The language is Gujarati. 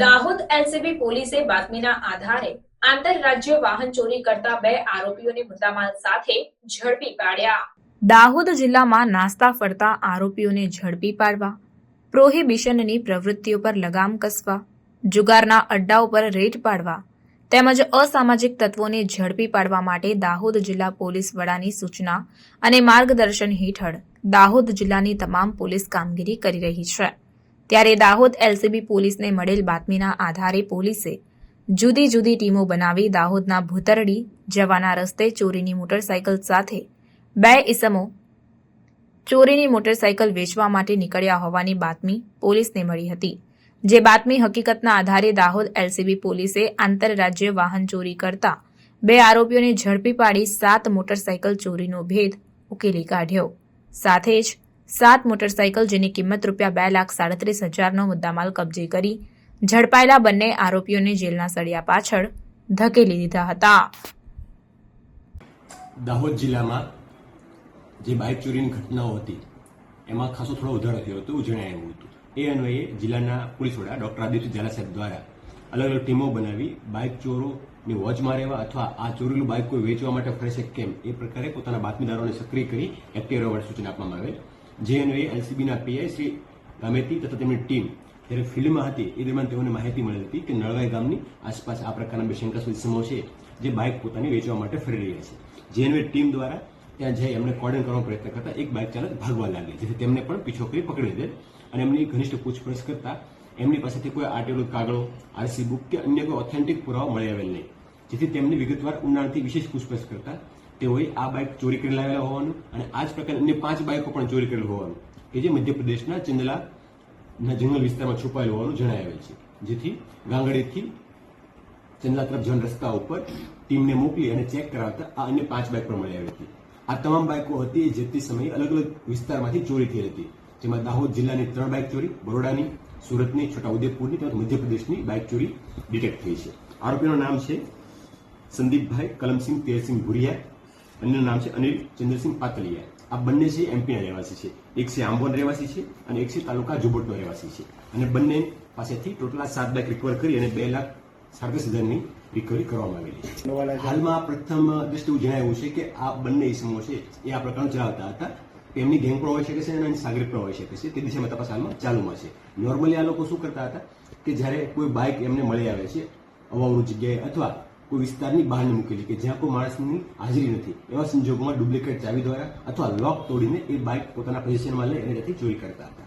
દાહોદ એલસીબી પોલીસે બાતમીના આધારે આંતરરાજ્ય વાહન ચોરી કરતા બે આરોપીઓને મુદ્દામાલ સાથે ઝડપી પાડ્યા. દાહોદ જિલ્લામાં નાસ્તા ફરતા આરોપીઓને ઝડપી પાડવા, પ્રોહિબિશનની પ્રવૃત્તિઓ પર લગામ કસવા, જુગારના અડ્ડા ઉપર રેડ પાડવા તેમજ અસામાજિક તત્વોને ઝડપી પાડવા માટે દાહોદ જિલ્લા પોલીસ વડાની સૂચના અને માર્ગદર્શન હેઠળ દાહોદ જિલ્લાની તમામ પોલીસ કામગીરી કરી રહી છે. ત્યારે દાહોદ એલસીબી પોલીસને મળેલ બાતમીના આધારે પોલીસે જુદી જુદી ટીમો બનાવી દાહોદના ભૂતરડી જવાના રસ્તે ચોરીની મોટરસાયકલ સાથે બે ઇસમો ચોરીની મોટરસાયકલ વેચવા માટે નીકળ્યા હોવાની બાતમી પોલીસને મળી હતી. જે બાતમી હકીકતના આધારે દાહોદ એલસીબી પોલીસે આંતરરાજ્ય વાહન ચોરી કરતા બે આરોપીઓને ઝડપી પાડી સાત મોટરસાયકલ ચોરીનો ભેદ ઉકેલી કાઢ્યો. સાથે જ સાત મોટરસાયકલ જેની કિંમત રૂપિયા બે લાખ સાડત્રીસ હજારનો મુદ્દામાલ કબજે કરી. ઝડપાયેલા બંને આરોપીઓને જેલના સળિયા પાછળ ધકેલી દીધા હતા. દાહોદ જિલ્લામાં જે બાઇક ચોરીની ઘટનાઓ હતી, એમાં ખાસો થોડો વધારો થયો હતો એવું જણાવ્યું હતું. એ અન્વયે જિલ્લાના પોલીસ વડા ડોક્ટર આદિત્ય ઝાલા સાહેબ દ્વારા અલગ અલગ ટીમો બનાવી બાઇક ચોરોને વોચમાં રહેવા અથવા આ ચોરેલું બાઇક કોઈ વેચવા માટે ફરે છે કેમ, એ પ્રકારે પોતાના બાતમીદારોને સક્રિય કરી એક્ટિવ રહેવાની સૂચના આપવામાં આવેલ. જે અન્વયે એલસીબીના પીઆઈ શ્રી ગામેતી તથા તેમની ટીમ. જ્યારે ફિલ્ડમાં હતી, એ દરમિયાન તેઓને માહિતી મળી હતી કે નળવાઈ ગામની આસપાસ આ પ્રકારના બે શંકાસ્પદ ઇસમો છે, જે બાઇક પોતાની વેચવા માટે ફરી રહ્યા છે. જે ટીમ દ્વારા ત્યાં જઈ એમને કોર્ડન કરવાનો પ્રયત્ન કરતા એક બાઇક ચાલક ભાગવા લાગે જેથી તેમને પણ પીછો કરી પકડી દે અને એમની ઘનિષ્ઠ પૂછપરછ કરતા એમની પાસેથી કોઈ આરટીઓ કાગળો, આરસી બુક કે અન્ય કોઈ ઓથેન્ટિક પુરાવા મળી આવેલ નહીં. જેથી તેમની વિગતવાર ઊંડાણથી વિશેષ પૂછપરછ કરતા તેઓએ આ બાઇક ચોરી કરી લાવેલા હોવાનું અને આ જ પ્રકારની અન્ય પાંચ બાઇકો પણ ચોરી કરેલ હોવાનું કે જે મધ્યપ્રદેશના ચંદલાના જંગલ વિસ્તારમાં છુપાયેલ હોવાનું જણાવેલ છે. જેથી ગાંગડીથી ચંદલા તરફ જન રસ્તા ઉપર ટીમને મોકલી અને ચેક કરાવતા આ અન્ય પાંચ બાઇક પણ મળી આવી હતી. આ તમામ બાઇકો હતી જે તે સમયે અલગ અલગ વિસ્તારમાંથી ચોરી થઈ હતી. જેમાં દાહોદ જિલ્લાની ત્રણ બાઇક ચોરી, બરોડાની, સુરતની, છોટાઉદેપુરની તેમજ મધ્યપ્રદેશની બાઇક ચોરી ડિટેક્ટ થઈ છે. આરોપીનું નામ છે સંદીપભાઈ કલમસિંહ તેરસિંહ ભુરિયા. અન્યનું નામ છે અનિલ ચંદ્રસિંહ પાતલિયા આ બંને છે એમપીના રહેવાસી છે. એક છે આંબોન રહેવાસી છે અને એક છે તાલુકા જુબટનો રહેવાસી છે. અને બંને પાસેથી ટોટલ સાત બાઇક રિકવર કરી અને બે લાખ સાડત્રીસ હજારની રિકવરી કરવામાં આવેલી હાલમાં પ્રથમ દ્રષ્ટિ એવું જણાવ્યું છે કે આ બંને ઇસમો છે એ આ પ્રકારનું ચલાવતા હતા. તેમની ગેંગ પણ હોઈ શકે છે અને એની સાગરીત પણ હોઈ શકે છે. તે દિશામાં તપાસ હાલમાં ચાલુમાં છે. નોર્મલી આ લોકો શું કરતા હતા કે જ્યારે કોઈ બાઇક એમને મળી આવે છે અવાવરૂ જગ્યાએ અથવા કોઈ વિસ્તારની બહાર મૂકેલી કે જ્યાં કોઈ માણસની હાજરી નથી. એવા સંજોગોમાં ડુપ્લિકેટ ચાવી દ્વારા અથવા લોક તોડીને એ બાઇક પોતાના પોઝિશનમાં લઈ અને ત્યાંથી ચોરી કરતા હતા.